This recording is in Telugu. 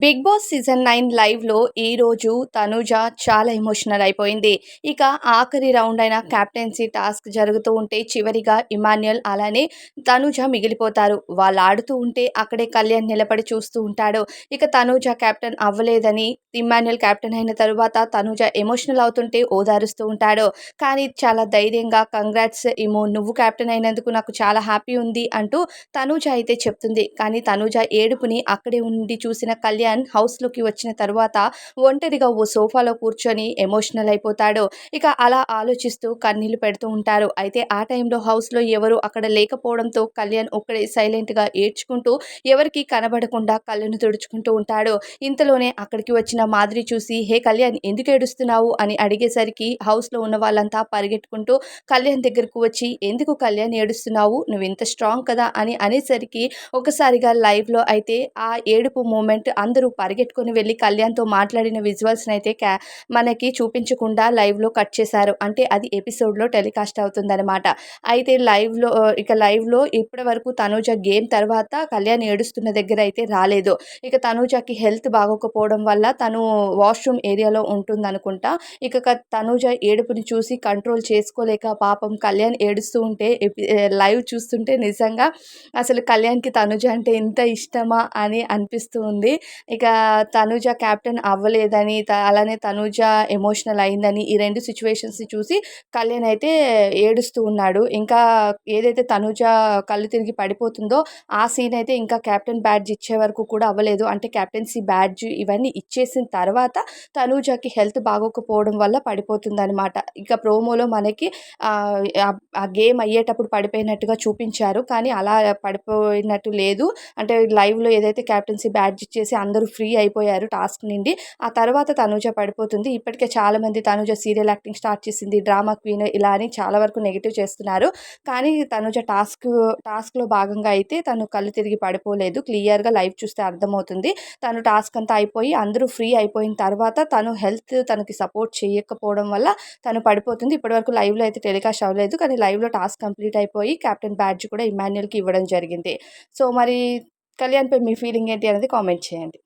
బిగ్ బాస్ సీజన్ నైన్ లైవ్లో ఈరోజు తనుజ చాలా ఎమోషనల్ అయిపోయింది. ఇక ఆఖరి రౌండ్ అయిన క్యాప్టెన్సీ టాస్క్ జరుగుతూ ఉంటే చివరిగా ఇమాన్యుయల్ అలానే తనుజ మిగిలిపోతారు. వాళ్ళు ఆడుతూ ఉంటే అక్కడే కళ్యాణ్ నిలబడి చూస్తూ ఉంటాడు. ఇక తనుజ క్యాప్టెన్ అవ్వలేదని ఇమాన్యుయల్ క్యాప్టెన్ అయిన తరువాత తనుజ ఎమోషనల్ అవుతుంటే ఓదారుస్తూ ఉంటాడు. కానీ చాలా ధైర్యంగా కంగ్రాట్స్ ఇమో నువ్వు క్యాప్టెన్ అయినందుకు నాకు చాలా హ్యాపీ ఉంది అంటూ తనుజ అయితే చెప్తుంది. కానీ తనుజ ఏడుపుని అక్కడే ఉండి చూసిన కళ్యాణ్ కళ్యాణ్ హౌస్లోకి వచ్చిన తర్వాత ఒంటరిగా ఓ సోఫాలో కూర్చొని ఎమోషనల్ అయిపోతాడు. ఇక అలా ఆలోచిస్తూ కన్నీళ్ళు పెడుతూ ఉంటారు. అయితే ఆ టైంలో హౌస్లో ఎవరు అక్కడ లేకపోవడంతో కళ్యాణ్ ఒక్కడే సైలెంట్గా ఏడ్చుకుంటూ ఎవరికి కనబడకుండా కళ్ళను తుడుచుకుంటూ ఉంటాడు. ఇంతలోనే అక్కడికి వచ్చిన మాదిరి చూసి హే కళ్యాణ్ ఎందుకు ఏడుస్తున్నావు? అని అడిగేసరికి హౌస్లో ఉన్న వాళ్ళంతా పరిగెట్టుకుంటూ కళ్యాణ్ దగ్గరకు వచ్చి ఎందుకు కళ్యాణ్ ఏడుస్తున్నావు? నువ్వు ఇంత స్ట్రాంగ్ కదా? అని అనేసరికి ఒకసారిగా లైవ్లో అయితే ఆ ఏడుపు మూమెంట్ అందరూ అందరూ పరిగెట్టుకుని వెళ్ళి కళ్యాణ్తో మాట్లాడిన విజువల్స్ని అయితే క్యా మనకి చూపించకుండా లైవ్లో కట్ చేశారు. అంటే అది ఎపిసోడ్లో టెలికాస్ట్ అవుతుందనమాట అయితే లైవ్లో ఇక లైవ్లో ఇప్పటి వరకు తనూజ గేమ్ తర్వాత కళ్యాణ్ ఏడుస్తున్న దగ్గర అయితే రాలేదు. ఇక తనూజకి హెల్త్ బాగోకపోవడం వల్ల తను వాష్రూమ్ ఏరియాలో ఉంటుందనుకుంటా. ఇక తనూజ ఏడుపుని చూసి కంట్రోల్ చేసుకోలేక పాపం కళ్యాణ్ ఏడుస్తూ ఉంటే లైవ్ చూస్తుంటే నిజంగా అసలు కళ్యాణ్కి తనుజ అంటే ఇంత ఇష్టమా అని అనిపిస్తూ ఉంది. ఇక తనుజ క్యాప్టెన్ అవ్వలేదని అలానే తనుజ ఎమోషనల్ అయిందని ఈ రెండు సిచ్యువేషన్స్ని చూసి కళ్యాణ్ అయితే ఏడుస్తూ ఉన్నాడు. ఇంకా ఏదైతే తనుజ కళ్ళు తిరిగి పడిపోతుందో ఆ సీన్ అయితే ఇంకా క్యాప్టెన్ బ్యాడ్జ్ ఇచ్చే వరకు కూడా అవ్వలేదు. అంటే క్యాప్టెన్సీ బ్యాడ్జ్ ఇవన్నీ ఇచ్చేసిన తర్వాత తనుజకి హెల్త్ బాగోకపోవడం వల్ల పడిపోతుందనమాట ఇక ప్రోమోలో మనకి ఆ గేమ్ అయ్యేటప్పుడు పడిపోయినట్టుగా చూపించారు. కానీ అలా పడిపోయినట్టు లేదు. అంటే లైవ్లో ఏదైతే క్యాప్టెన్సీ బ్యాడ్జ్ ఇచ్చేసి అందరూ అందరూ ఫ్రీ అయిపోయారు టాస్క్ నుండి. ఆ తర్వాత తనుజ పడిపోతుంది. ఇప్పటికే చాలామంది తనుజ సీరియల్ యాక్టింగ్ స్టార్ట్ చేసింది. డ్రామా క్వీన్ ఇలా అని చాలా వరకు నెగిటివ్ చేస్తున్నారు. కానీ తనుజ టాస్క్ టాస్క్లో భాగంగా అయితే తను కళ్ళు తిరిగి పడిపోలేదు. క్లియర్గా లైవ్ చూస్తే అర్థమవుతుంది. తను టాస్క్ అంతా అయిపోయి అందరూ ఫ్రీ అయిపోయిన తర్వాత తను హెల్త్ తనకి సపోర్ట్ చేయకపోవడం వల్ల తను పడిపోతుంది. ఇప్పటివరకు లైవ్లో అయితే టెలికాస్ట్ అవ్వలేదు. కానీ లైవ్లో టాస్క్ కంప్లీట్ అయిపోయి కెప్టెన్ బ్యాడ్జ్ కూడా ఇమాన్యుయల్కి ఇవ్వడం జరిగింది. సో మరి కళ్యాణ్పై మీ ఫీలింగ్ ఏంటి అనేది కామెంట్ చేయండి.